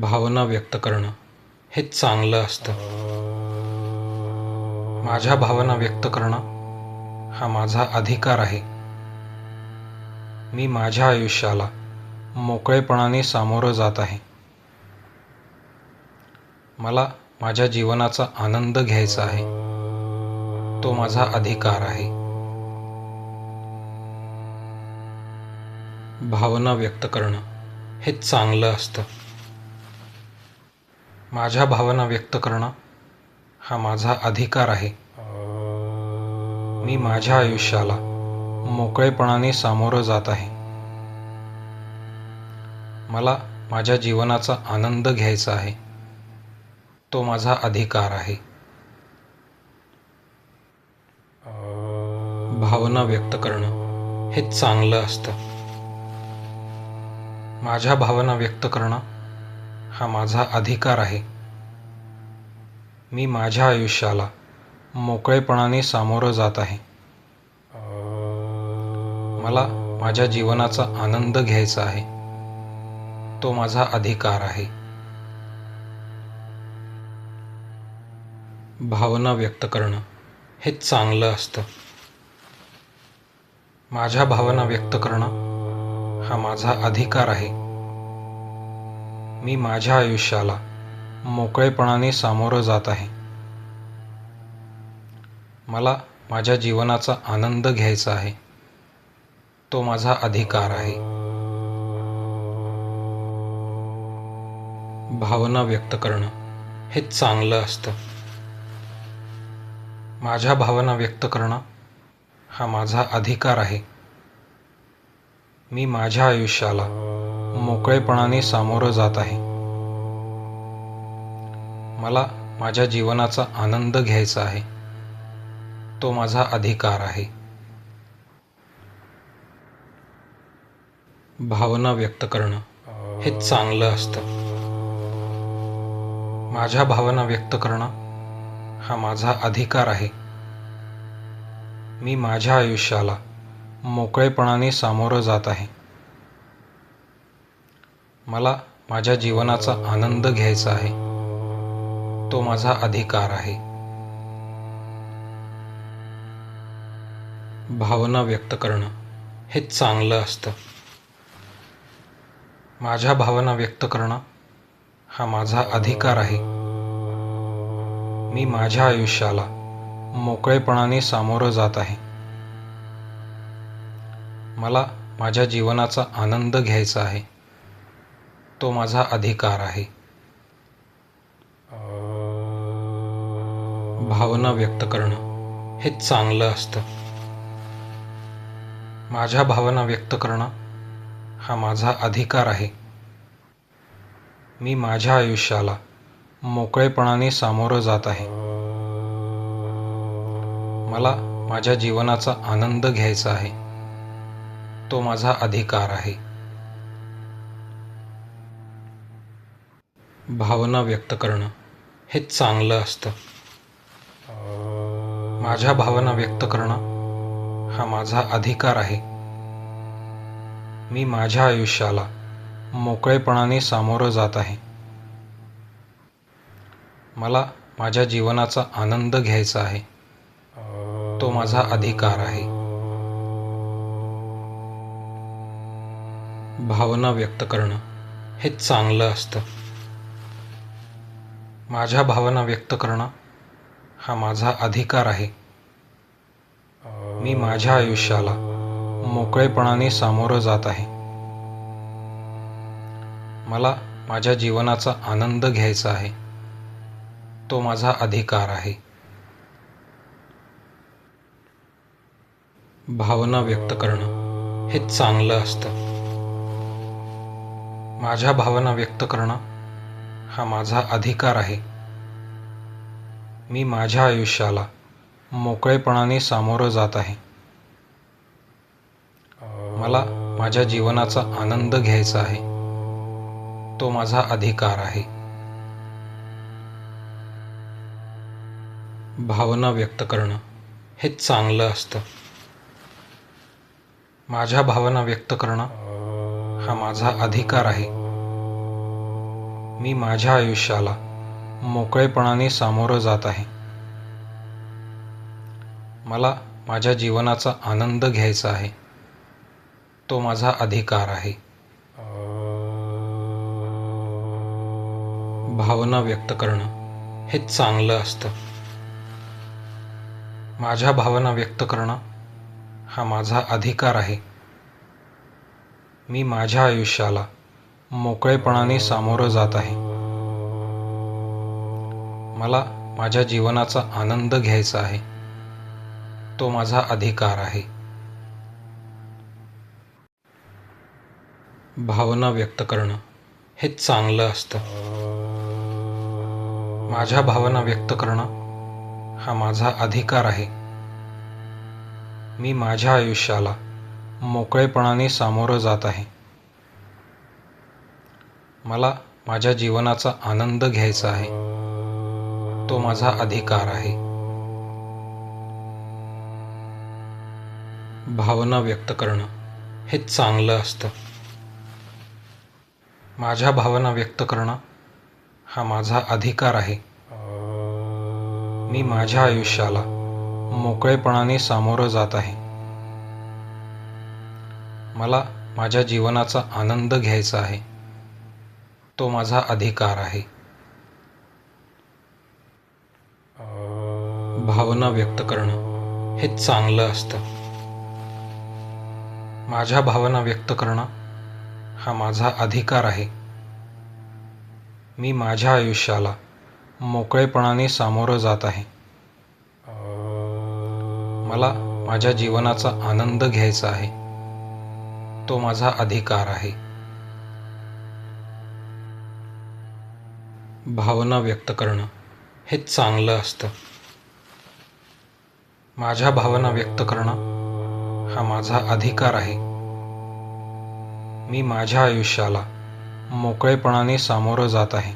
भावना व्यक्त करणं हे चांगलं असतं. माझ्या भावना व्यक्त करणं हा माझा अधिकार आहे. मी माझ्या आयुष्याला मोकळेपणाने सामोरं जात आहे. मला माझ्या जीवनाचा आनंद घ्यायचा आहे. तो माझा अधिकार आहे. भावना व्यक्त करणं हे चांगलं असतं. माझ्या भावना व्यक्त करणं हा माझा अधिकार आहे. मी माझ्या आयुष्याला मोकळेपणाने सामोरं जात आहे. मला माझ्या जीवनाचा आनंद घ्यायचा आहे. तो माझा अधिकार आहे. भावना व्यक्त करणं हे चांगलं असतं. माझ्या भावना व्यक्त करणं हा माझा अधिकार आहे. मी माझ्या आयुष्याला मोकळेपणाने सामोरं जात आहे. मला माझ्या जीवनाचा आनंद घ्यायचा आहे. तो माझा अधिकार आहे. भावना व्यक्त करणं हे चांगलं असतं. माझ्या भावना व्यक्त करणं हा माझा अधिकार आहे. मी माझ्या आयुष्याला मोकळेपणाने सामोरं जात आहे. मला माझ्या जीवनाचा आनंद घ्यायचा आहे. तो माझा अधिकार आहे. भावना व्यक्त करणं हे चांगलं असतं. माझ्या भावना व्यक्त करणं हा माझा अधिकार आहे. मी माझ्या आयुष्याला मोकळेपणाने सामोरं जात आहे. मला माझ्या जीवनाचा आनंद घ्यायचा आहे. तो माझा अधिकार आहे. भावना व्यक्त करणं हे चांगलं असतं. माझ्या भावना व्यक्त करणं हा माझा अधिकार आहे. मी माझ्या आयुष्याला मोकळेपणाने सामोरं जात आहे. मला माझ्या जीवनाचा आनंद घ्यायचा आहे. तो माझा अधिकार आहे. भावना व्यक्त करणं हे चांगलं असतं. माझ्या भावना व्यक्त करणं हा माझा अधिकार आहे. मी माझ्या आयुष्याला मोकळेपणाने सामोरं जात आहे. मला माझ्या जीवनाचा आनंद घ्यायचा आहे. तो माझा अधिकार आहे. भावना व्यक्त करणं हे चांगलं असतं. माझ्या भावना व्यक्त करणं हा माझा अधिकार आहे. मी माझ्या आयुष्याला मोकळेपणाने सामोरं जात आहे. मला माझ्या जीवनाचा आनंद घ्यायचा आहे. तो माझा अधिकार आहे. भावना व्यक्त करणं हे चांगलं असतं. माझ्या भावना व्यक्त करणं हा माझा अधिकार आहे. मी माझ्या आयुष्याला मोकळेपणाने सामोरं जात आहे. मला माझ्या जीवनाचा आनंद घ्यायचा आहे. तो माझा अधिकार आहे. भावना व्यक्त करणं हे चांगलं असतं. माझ्या भावना व्यक्त करणं हा माझा अधिकार आहे. मी माझ्या आयुष्याला मोकळेपणाने सामोरं जात आहे. मला माझ्या जीवनाचा आनंद घ्यायचा आहे. तो माझा अधिकार आहे. भावना व्यक्त करणं हे चांगलं असतं. माझ्या भावना व्यक्त करणं हा माझा अधिकार आहे. मी माझ्या आयुष्याला मोकळेपणाने सामोरं जात आहे. मला माझ्या जीवनाचा आनंद घ्यायचा आहे. तो माझा अधिकार आहे. भावना व्यक्त करणं हे चांगलं असतं. माझ्या भावना व्यक्त करणं हा माझा अधिकार आहे. मी माझ्या आयुष्याला मोकळेपणाने सामोरं जात आहे. मला माझ्या जीवनाचा आनंद घ्यायचा आहे. तो माझा अधिकार आहे. भावना व्यक्त करणं हे चांगलं असतं. माझ्या भावना व्यक्त करणं हा माझा अधिकार आहे. मी माझ्या आयुष्याला मोकळेपणाने सामोरं जात आहे. मला माझ्या जीवनाचा आनंद घ्यायचा आहे. तो माझा अधिकार आहे. भावना व्यक्त करणं हे चांगलं असतं. माझ्या भावना व्यक्त करणं हा माझा अधिकार आहे. मी माझ्या आयुष्याला मोकळेपणाने सामोरं जात आहे. मला माझ्या जीवनाचा आनंद घ्यायचा आहे. तो माझा अधिकार आहे. भावना व्यक्त करणं हे चांगलं असतं. माझ्या भावना व्यक्त करणं हा माझा अधिकार आहे. मी माझ्या आयुष्याला मोकळेपणाने सामोरं जात आहे. मला माझ्या जीवनाचा आनंद घ्यायचा आहे. तो माझा अधिकार आहे. भावना व्यक्त करणं हे चांगलं असतं. माझ्या भावना व्यक्त करणं हा माझा अधिकार आहे. मी माझ्या आयुष्याला मोकळेपणाने सामोरं जात आहे. मला माझ्या जीवनाचा आनंद घ्यायचा आहे. तो माझा अधिकार आहे. भावना व्यक्त करणं हे चांगलं असतं. माझ्या भावना व्यक्त करणं हा माझा अधिकार आहे. मी माझ्या आयुष्याला मोकळेपणाने सामोरं जात आहे.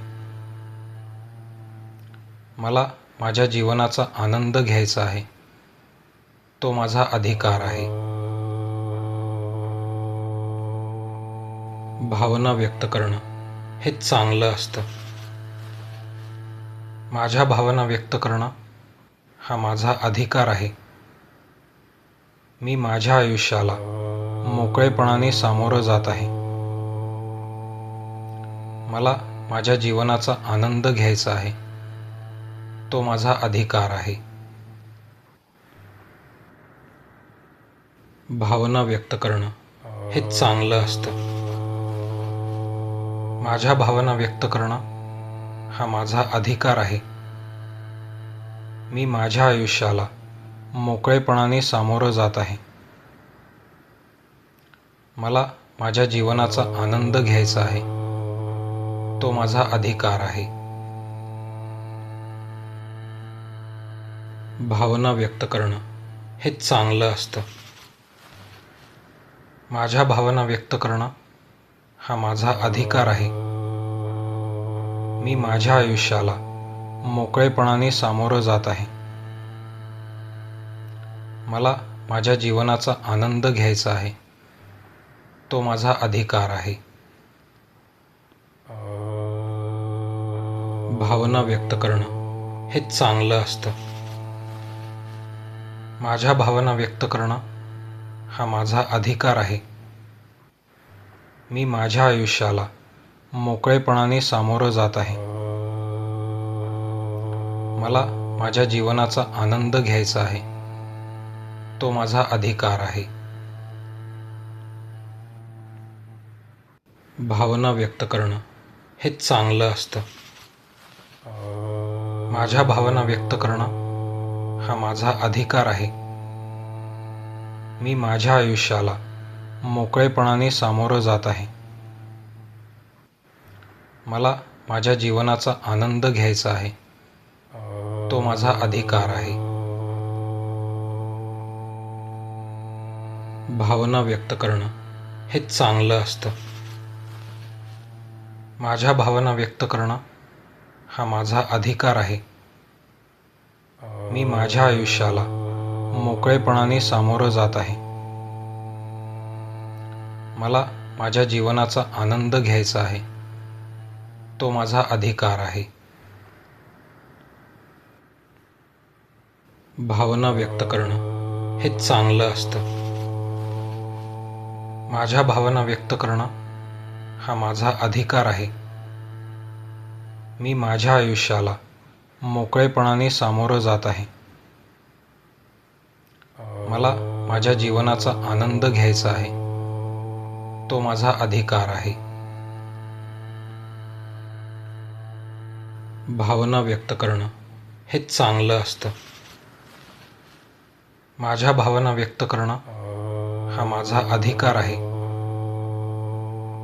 मला माझ्या जीवनाचा आनंद घ्यायचा आहे. तो माझा अधिकार आहे. भावना व्यक्त करणं हे चांगलं असतं. माझ्या भावना व्यक्त करणं हा माझा अधिकार आहे. मी माझ्या आयुष्याला मोकळेपणाने सामोरं जात आहे. मला माझ्या जीवनाचा आनंद घ्यायचा आहे. तो माझा अधिकार आहे. भावना व्यक्त करणं हे चांगलं असतं. माझ्या भावना व्यक्त करणं हा माझा अधिकार आहे. मी माझ्या आयुष्याला मोकळेपणाने सामोरं जात आहे. मला माझ्या जीवनाचा आनंद घ्यायचा आहे. तो माझा अधिकार आहे. भावना व्यक्त करणं हे चांगलं असतं. माझ्या भावना व्यक्त करणं हा माझा अधिकार आहे. मी माझ्या आयुष्याला मोकळेपणाने सामोरं जात आहे. मला माझ्या जीवनाचा आनंद घ्यायचा आहे. तो माझा अधिकार आहे. भावना व्यक्त करणं हे चांगलं असतं. माझ्या भावना व्यक्त करणं हा माझा अधिकार आहे. मी माझ्या आयुष्याला मोकळेपणाने सामोरं जात आहे. मला माझ्या जीवनाचा आनंद घ्यायचा आहे. तो माझा अधिकार आहे. भावना व्यक्त करणं हे चांगलं असतं. माझ्या भावना व्यक्त करणं हा माझा अधिकार आहे. मी माझ्या आयुष्याला मोकळेपणाने सामोरं जात आहे. मला माझ्या जीवनाचा आनंद घ्यायचा आहे. तो माझा अधिकार आहे. भावना व्यक्त करणं हे चांगलं असतं. माझ्या भावना व्यक्त करणं हा माझा अधिकार आहे. मी माझ्या आयुष्याला मोकळेपणाने सामोरं जात आहे. मला माझ्या जीवनाचा आनंद घ्यायचा आहे. तो माझा अधिकार आहे. भावना व्यक्त करणं हे चांगलं असतं. माझ्या भावना व्यक्त करणं हा माझा अधिकार आहे. मी माझ्या आयुष्याला मोकळेपणाने सामोरं जात आहे. मला माझ्या जीवनाचा आनंद घ्यायचा आहे. तो माझा अधिकार आहे. भावना व्यक्त करणं हे चांगलं असतं. माझ्या भावना व्यक्त करणं हा माझा अधिकार आहे.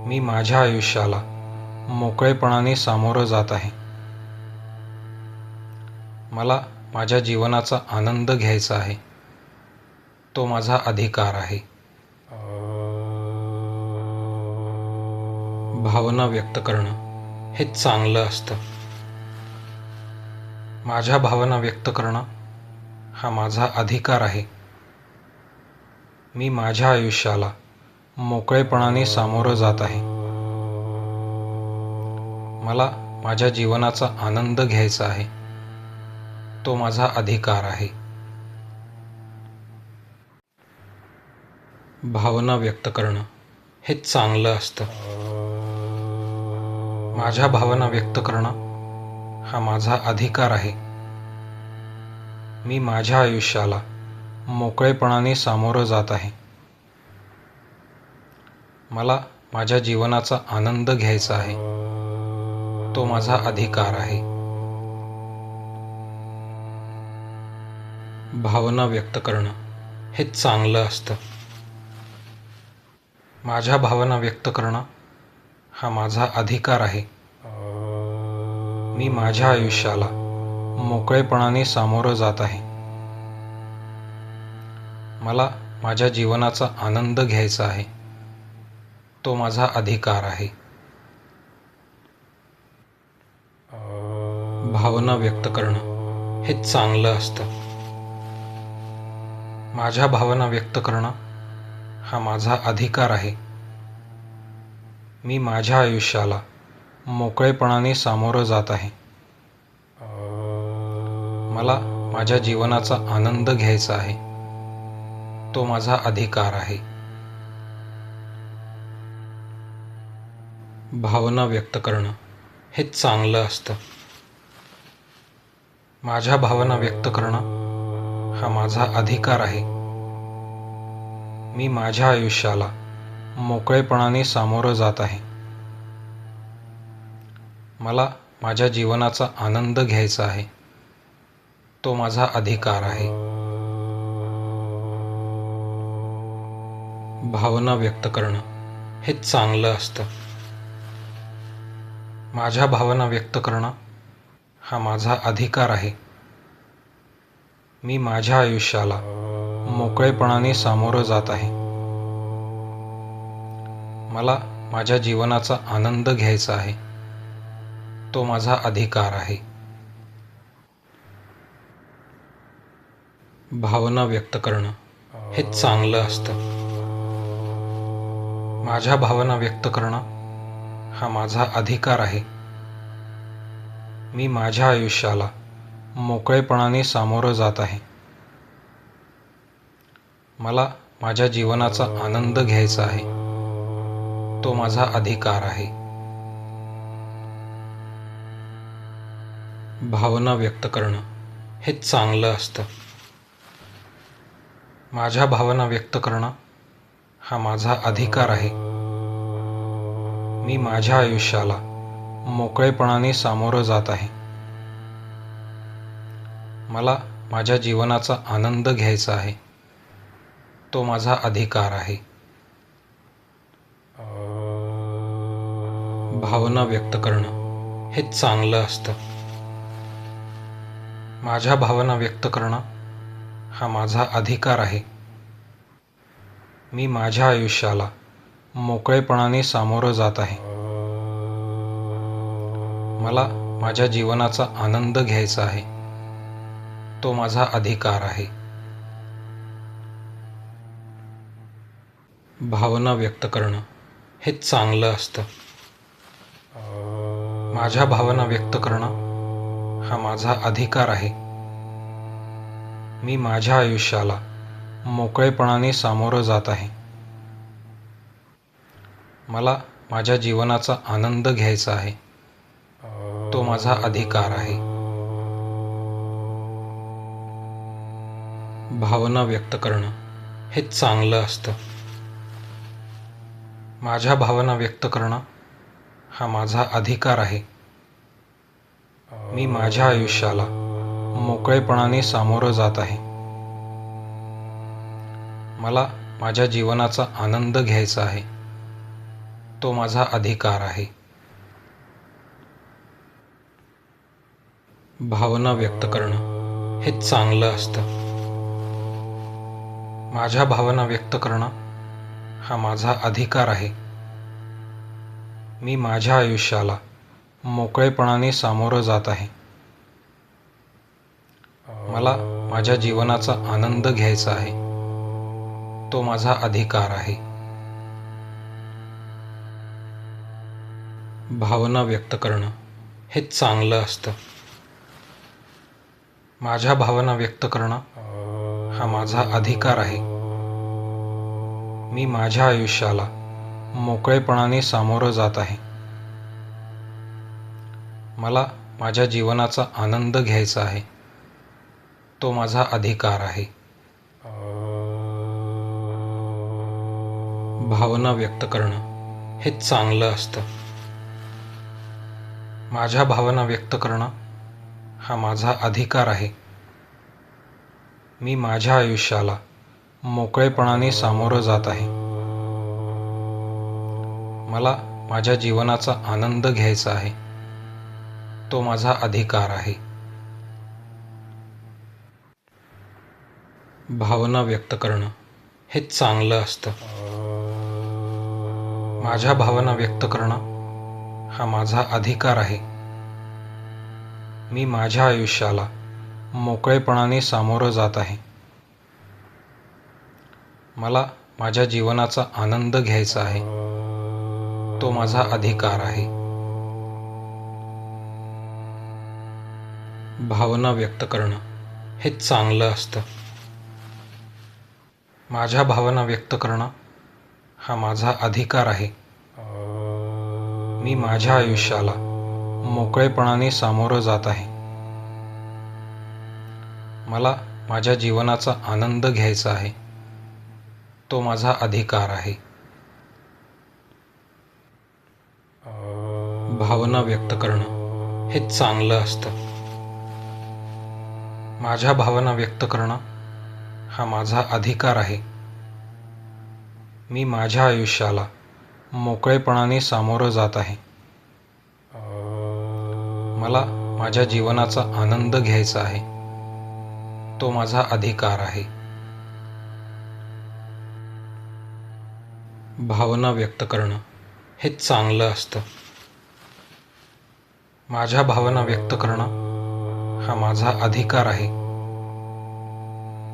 मी माझ्या आयुष्याला मोकळेपणाने सामोरं जात आहे. मला माझ्या जीवनाचा आनंद घ्यायचा आहे. तो माझा अधिकार आहे. भावना व्यक्त करणं हे चांगलं असतं. माझ्या भावना व्यक्त करणं हा माझा अधिकार आहे. मी माझ्या आयुष्याला मोकळेपणाने सामोरं जात आहे. मला माझ्या जीवनाचा आनंद घ्यायचा आहे. तो माझा अधिकार आहे. भावना व्यक्त करणं हे चांगलं असतं. माझ्या भावना व्यक्त करणं हा माझा अधिकार आहे. मी माझ्या आयुष्याला मोकळेपणाने सामोरं जात आहे. मला माझ्या जीवनाचा आनंद घ्यायचा आहे. तो माझा अधिकार आहे. भावना व्यक्त करणं हे चांगलं असतं. माझ्या भावना व्यक्त करणं हा माझा अधिकार आहे. मी माझ्या आयुष्याला मोकळेपणाने सामोरं जात आहे. मला माझ्या जीवनाचा आनंद घ्यायचा आहे. तो माझा अधिकार आहे. भावना व्यक्त करणं हे चांगलं असतं. माझ्या भावना व्यक्त करणं हा माझा अधिकार आहे. मी माझ्या आयुष्याला मोकळेपणाने सामोरं जात आहे. मला माझ्या जीवनाचा आनंद घ्यायचा आहे. तो माझा अधिकार आहे. भावना व्यक्त करणं हे चांगलं असतं. माझ्या भावना व्यक्त करणं हा माझा अधिकार आहे. मी माझ्या आयुष्याला मोकळेपणाने सामोरं जात आहे. मला माझ्या जीवनाचा आनंद घ्यायचा आहे. तो माझा अधिकार आहे. भावना व्यक्त करणं हे चांगलं असतं. माझ्या भावना व्यक्त करणं हा माझा अधिकार आहे. मी माझ्या आयुष्याला मोकळेपणाने सामोरं जात आहे. मला माझ्या जीवनाचा आनंद घ्यायचा आहे. तो माझा अधिकार आहे. भावना व्यक्त करणं हे चांगलं असतं. माझ्या भावना व्यक्त करणं हा माझा अधिकार आहे. मी माझ्या आयुष्याला मोकळेपणाने सामोरं जात आहे. मला माझ्या जीवनाचा आनंद घ्यायचा आहे. तो माझा अधिकार आहे. भावना व्यक्त करणं हे चांगलं असतं. माझ्या भावना व्यक्त करणं हा माझा अधिकार आहे. मी माझ्या आयुष्याला मोकळेपणाने सामोरं जात आहे. मला माझ्या जीवनाचा आनंद घ्यायचा आहे. तो माझा अधिकार आहे. भावना व्यक्त करणं हे चांगलं असतं. माझ्या भावना व्यक्त करणं हा माझा अधिकार आहे. मी माझ्या आयुष्याला मोकळेपणाने सामोरं जात आहे. मला माझ्या जीवनाचा आनंद घ्यायचा आहे. तो माझा अधिकार आहे. भावना व्यक्त करणं हे चांगलं असतं. माझ्या भावना व्यक्त करणं हा माझा अधिकार आहे. मी माझ्या आयुष्याला मोकळेपणाने सामोरं जात आहे. मला माझ्या जीवनाचा आनंद घ्यायचा आहे. तो माझा अधिकार आहे. भावना व्यक्त करणं हे चांगलं असतं. माझ्या भावना व्यक्त करणं हा माझा अधिकार आहे. मी माझ्या आयुष्याला मोकळेपणाने सामोरं जात आहे. मला माझ्या जीवनाचा आनंद घ्यायचा आहे. तो माझा अधिकार आहे. भावना व्यक्त करणं हे चांगलं असतं. माझ्या भावना व्यक्त करणं हा माझा अधिकार आहे. मी माझ्या आयुष्याला मोकळेपणाने सामोरं जात आहे. मला माझ्या जीवनाचा आनंद घ्यायचा आहे. तो माझा अधिकार आहे. भावना व्यक्त करणं हे चांगलं असतं. माझ्या भावना व्यक्त करणं हा माझा अधिकार आहे. मी माझ्या आयुष्याला मोकळेपणाने सामोरं जात आहे. मला माझ्या जीवनाचा आनंद घ्यायचा आहे. तो माझा अधिकार आहे. भावना व्यक्त करणं हे चांगलं असतं. माझ्या भावना व्यक्त करणं हा माझा अधिकार आहे. मी माझ्या आयुष्याला मोकळेपणाने सामोरं जात आहे. मला माझ्या जीवनाचा आनंद घ्यायचा आहे. तो माझा अधिकार आहे. भावना व्यक्त करणं हे चांगलं असतं. माझ्या भावना व्यक्त करणं हा माझा अधिकार आहे. मी माझ्या आयुष्याला मोकळेपणाने सामोरं जात आहे. मला माझ्या जीवनाचा आनंद घ्यायचा आहे. तो माझा अधिकार आहे. भावना व्यक्त करणं हे चांगलं असतं. माझ्या भावना व्यक्त करणं हा माझा अधिकार आहे. मी माझ्या आयुष्याला मोकळेपणाने सामोरं जात आहे. मला माझ्या जीवनाचा आनंद घ्यायचा आहे. तो माझा अधिकार आहे. भावना व्यक्त करणं हे चांगलं असतं. माझ्या भावना व्यक्त करणं हा माझा अधिकार आहे. मी माझ्या आयुष्याला मोकळेपणाने सामोरं जात आहे. मला माझ्या जीवनाचा आनंद घ्यायचा आहे. तो माझा अधिकार आहे. भावना व्यक्त करणं हे चांगलं असतं. माझ्या भावना व्यक्त करणं हा माझा अधिकार आहे.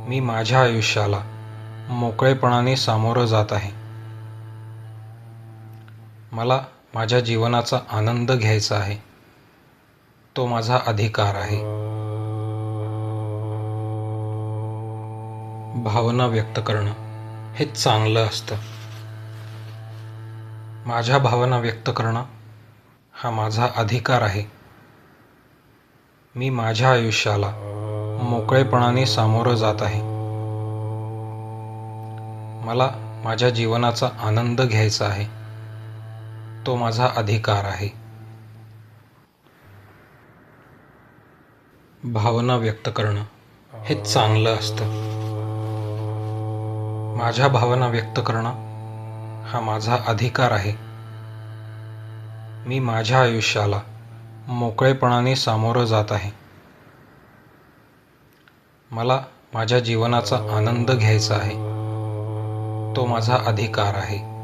मी माझ्या आयुष्याला मोकळेपणाने सामोरं जात आहे. मला माझ्या जीवनाचा आनंद घ्यायचा आहे. तो माझा अधिकार आहे. भावना व्यक्त करणं हे चांगलं असतं. माझ्या भावना व्यक्त करणं हा माझा अधिकार आहे. मी माझ्या आयुष्याला मोकळेपणाने सामोरं जात आहे. मला माझ्या जीवनाचा आनंद घ्यायचा आहे. तो माझा अधिकार आहे. भावना व्यक्त करणं हे चांगलं असतं. माझ्या भावना व्यक्त करणं हा माझा अधिकार आहे. मी माझ्या आयुष्याला मोकळेपणाने सामोरं जात आहे. मला माझ्या जीवनाचा आनंद घ्यायचा आहे. तो माझा अधिकार आहे.